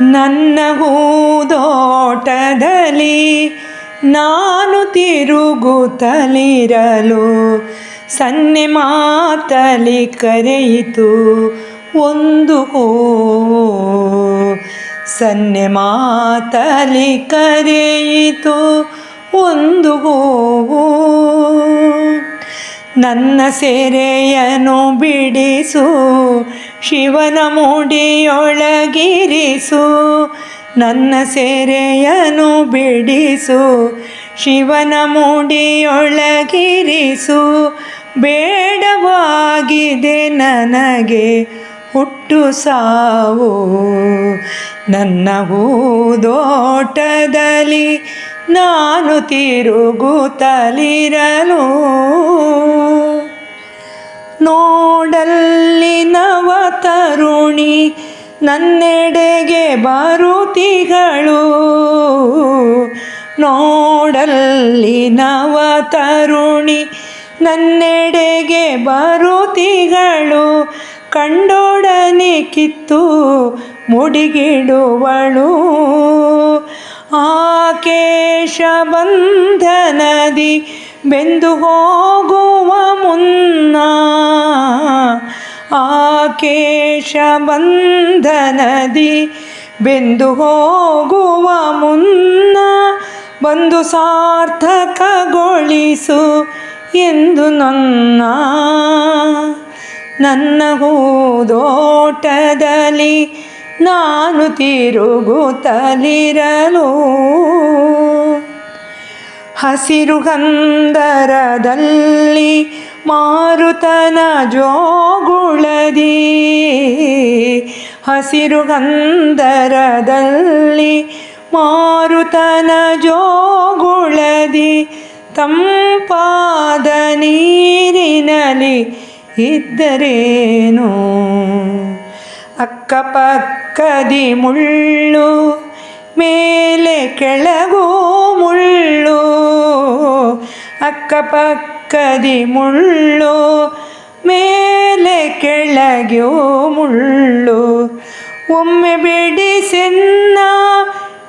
ನನ್ನ ಹೂದೋಟದಲ್ಲಿ ನಾನು ತಿರುಗುತ್ತಲಿರಲು ಸನ್ನೆ ಮಾತಲಿ ಕರೆಯಿತು ಒಂದು ಹೂ. ಸನ್ನೆ ಮಾತಲಿ ಕರೆಯಿತು ಒಂದು ಹೂವು ನನ್ನ ಸೆರೆಯನು ಬಿಡಿಸು, ಶಿವನ ಮುಡಿಯೊಳಗಿರಿಸು. ನನ್ನ ಸೆರೆಯನು ಬಿಡಿಸು, ಶಿವನ ಮುಡಿಯೊಳಗಿರಿಸು. ಬೇಡವಾಗಿದೆ ನನಗೆ ಹುಟ್ಟು ಸಾವು. ನನ್ನ ಹೂದೋಟದಲ್ಲಿ ನಾನು ತಿರುಗುತ್ತಲಿರಲು. ನೋಡಲ್ಲಿ ನವ ತರುಣಿ ನನ್ನೆಡೆಗೆ ಬರುತಿಗಳು ನೋಡಲ್ಲಿ ನವ ತರುಣಿ ನನ್ನೆಡೆಗೆ ಬರುತಿಗಳು ಕಂಡೊಡನೆ ಕಿತ್ತು ಮುಡಿಗಿಡುವಳು. ಆಕೇಶ ಬಂಧನದಿ ಬೆಂದು ಹೋಗುವ ಮುನ್ನ ಆಕೇಶ ಬಂಧನದಿ ಬೆಂದು ಹೋಗುವ ಮುನ್ನ ಬಂದು ಸಾರ್ಥಕಗೊಳಿಸು ಎಂದು ನನ್ನ ನನ್ನ ಹೂದೋಟದಲ್ಲಿ ನಾನು ತಿರುಗುತ್ತಲಿರಲು ಹಸಿರು ಗಂಧರದಲ್ಲಿ ಮಾರುತನ ಜೋಗುಳದಿ. ಹಸಿರು ಗಂಧರದಲ್ಲಿ ಮಾರುತನ ಜೋಗುಳದಿ. ತಂಪಾದ ನೀರಿನಲ್ಲಿ ಇದ್ದರೇನು? ಅಕ್ಕಪಕ್ಕದಿ ಮುಳ್ಳು ಮೇಲೆ ಕೆಳಗೂ ಅಕ್ಕಪಕ್ಕದಿ ಮುಳ್ಳು, ಮೇಲೆ ಕೆಳಗೆ ಮುಳ್ಳು. ಒಮ್ಮೆ ಬಿಡಿಸೆನ್ನ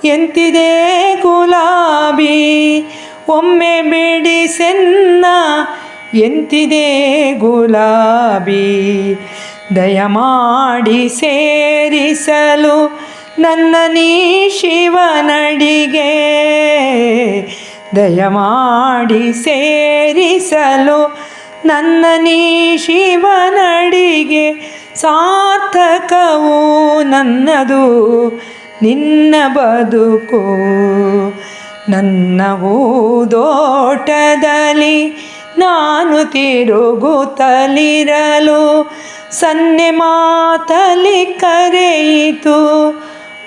ಎಂತಿದೆ ಗುಲಾಬಿ. ಒಮ್ಮೆ ಬಿಡಿಸೆನ್ನ ಎಂತಿದೆ ಗುಲಾಬಿ. ದಯಮಾಡಿ ಸೇರಿಸಲು ನನ್ನ ನೀ ಶಿವನಡಿಗೆ. ದಯಮಾಡಿ ಸೇರಿಸಲು ನನ್ನ ನೀ ಶಿವನಡಿಗೆ ಸಾರ್ಥಕವು ನನ್ನದು, ನಿನ್ನ ಬದುಕು ನನ್ನ ಹೂದೋಟದಲ್ಲಿ ನಾನು ತಿರುಗುತ್ತಲಿರಲು ಸನ್ನೆ ಮಾತಲಿ ಕರೆಯಿತು,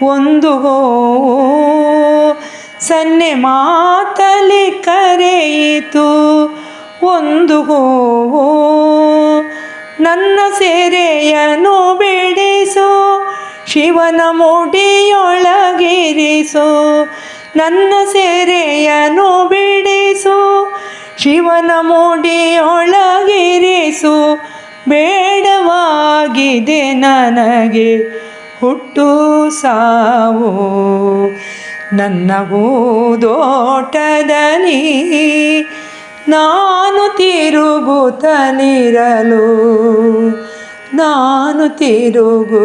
ಒಂದು ಹೂವು ಸನ್ನೆ ಮಾತಲಿ ಕರೆಯಿತು, ಒಂದು ಹೋವು ನನ್ನ ಸೆರೆಯನು ಬಿಡಿಸು, ಶಿವನ ಮುಡಿಯೊಳಗಿರಿಸು, ನನ್ನ ಸೆರೆಯನು ಬಿಡಿಸು, ಶಿವನ ಮುಡಿಯೊಳಗಿರಿಸು, ಬೇಡವಾಗಿದೆ ನನಗೆ ಹುಟ್ಟು ಸಾವು. ನನ್ನ ಹೂದೋಟದಲ್ಲಿ ನಾನು ತಿರುಗುತ್ತಲಿರಲು ನಾನು ತಿರುಗುತ್ತಲಿರಲು.